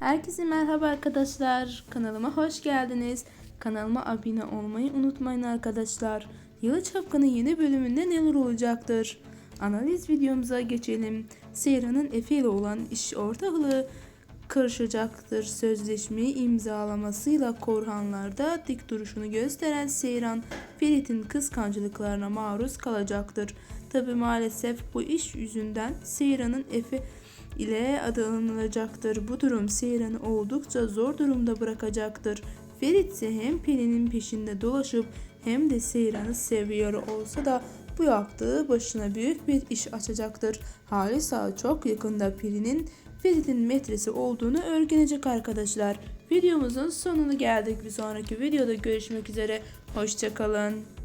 Herkese merhaba arkadaşlar. Kanalıma hoş geldiniz. Kanalıma abone olmayı unutmayın arkadaşlar. Yalı Çapkın'ın yeni bölümünde neler olacaktır? Analiz videomuza geçelim. Seyran'ın Efe ile olan iş ortaklığı karışacaktır. Sözleşmeyi imzalamasıyla Korhanlar'da dik duruşunu gösteren Seyran, Ferit'in kıskançlıklarına maruz kalacaktır. Tabi maalesef bu iş yüzünden Seyran'ın Efe ile adı anılacaktır. Bu durum Seyran'ı oldukça zor durumda bırakacaktır. Ferit ise hem Pelin'in peşinde dolaşıp hem de Seyran'ı seviyor olsa da bu yaptığı başına büyük bir iş açacaktır. Halis Ağa çok yakında Pelin'in Ferit'in metresi olduğunu öğrenecek arkadaşlar. Videomuzun sonuna geldik. Bir sonraki videoda görüşmek üzere. Hoşçakalın.